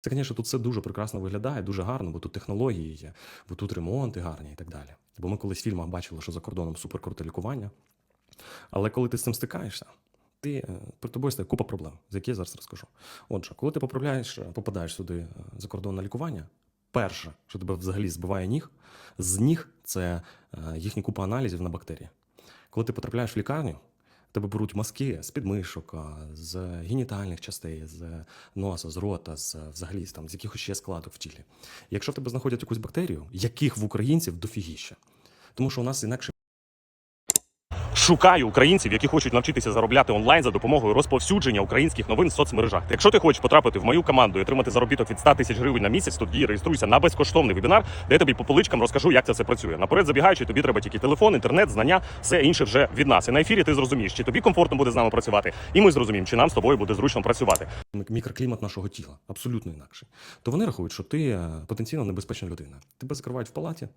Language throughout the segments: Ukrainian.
Це, звісно, тут все дуже прекрасно виглядає, дуже гарно, бо тут технології є, бо тут ремонти гарні і так далі. Бо ми колись в фільмах бачили, що за кордоном суперкруте лікування. Але коли ти з цим стикаєшся, ти е, перед тобою стає купа проблем, з яких я зараз розкажу. Отже, коли ти поправляєш, е, попадаєш сюди е, за кордон на лікування, перше, що тебе взагалі збиває ніг, з ніг це їхня купа аналізів на бактерії. Коли ти потрапляєш в лікарню, тебе беруть мазки з підмишок, з генітальних частей, з носа, з рота, з взагалі там з якихось ще складок в тілі. Якщо в тебе знаходять якусь бактерію, яких в українців дофігіще, тому що у нас інакше. Шукаю українців, які хочуть навчитися заробляти онлайн за допомогою розповсюдження українських новин в соцмережах. Якщо ти хочеш потрапити в мою команду і отримати заробіток від 100 тисяч гривень на місяць, тоді реєструйся на безкоштовний вебінар, де я тобі по поличкам розкажу, як це все працює. Наперед забігаючи, тобі треба тільки телефон, інтернет, знання, все інше вже від нас. І на ефірі ти зрозумієш, чи тобі комфортно буде з нами працювати, і ми зрозуміємо, чи нам з тобою буде зручно працювати. Мікроклімат нашого тіла абсолютно інакший. То вони рахують, що ти е, потенційно небезпечна людина. Тебе закривають в палаті,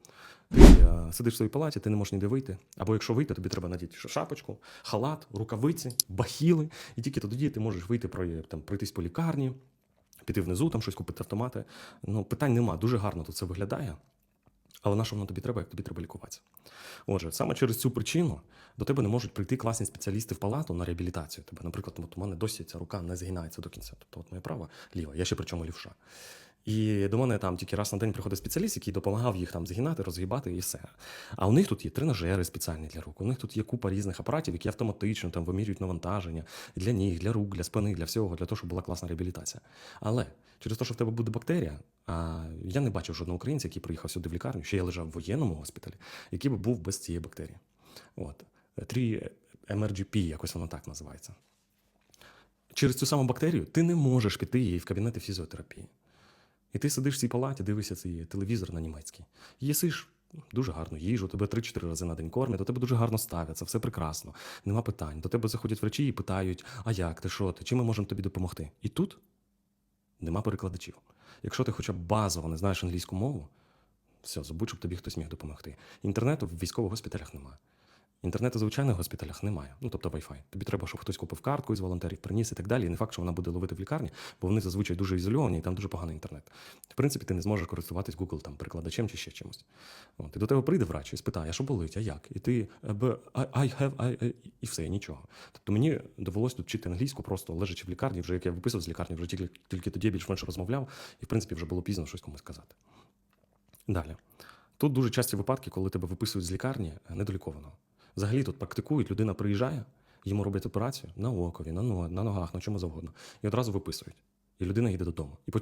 ти е, сидиш в своїй палаті, ти не можеш ніде вийти. Або якщо вийти, тобі треба надіти шапочку, халат, рукавиці, бахіли, і тільки тоді ти можеш вийти там пройтись по лікарні, піти внизу, там щось купити автомати. Ну питань нема. Дуже гарно тут це виглядає. Але на що воно тобі треба, як тобі треба лікуватися? Отже, саме через цю причину до тебе не можуть прийти класні спеціалісти в палату на реабілітацію. Тебе, наприклад, от у мене досі ця рука не згинається до кінця. Тобто, от моя права ліва, я ще причому лівша. І до мене там тільки раз на день приходить спеціаліст, який допомагав їх там згинати, розгибати і все. А у них тут є тренажери спеціальні для рук. У них тут є купа різних апаратів, які автоматично там вимірюють навантаження для ніг, для рук, для спини, для всього, для того, щоб була класна реабілітація. Але через те, що в тебе буде бактерія, а я не бачив жодного українця, який приїхав сюди в лікарню, ще я лежав в воєнному госпіталі, який би був без цієї бактерії. От. 3 MRGP, якось воно так називається. Через цю саму бактерію ти не можеш піти її в кабінети фізіотерапії. І ти сидиш в цій палаті, дивишся цей телевізор на німецький. Їсиш дуже гарну їжу, тебе 3-4 рази на день кормять, до тебе дуже гарно ставляться, все прекрасно, нема питань. До тебе заходять врачі і питають: а як ти, що ти, чим ми можемо тобі допомогти? І тут нема перекладачів. Якщо ти хоча б базово не знаєш англійську мову, все, забудь, щоб тобі хтось міг допомогти. Інтернету в військових госпіталях немає. Інтернету в звичайних госпіталях немає. Ну тобто Wi-Fi. Тобі треба, щоб хтось купив картку із волонтерів, приніс і так далі. І не факт, що вона буде ловити в лікарні, бо вони зазвичай дуже ізольовані і там дуже поганий інтернет. В принципі, ти не зможеш користуватись Google там перекладачем чи ще чимось. От. І до тебе прийде врач і спитає, а що болить, а як? І ти е, I, have, I, і все, нічого. Тобто мені довелось тут вчити англійську, просто лежачи в лікарні, вже як я виписав з лікарні, вже тільки, тільки тоді більш-менш розмовляв, і в принципі вже було пізно щось комусь сказати. Далі. Тут дуже часті випадки, коли тебе виписують з лікарні е, недолікованого. Взагалі тут практикують, людина приїжджає, йому роблять операцію на окові, на, но- на ногах, на чому завгодно, і одразу виписують. І людина йде додому. І потім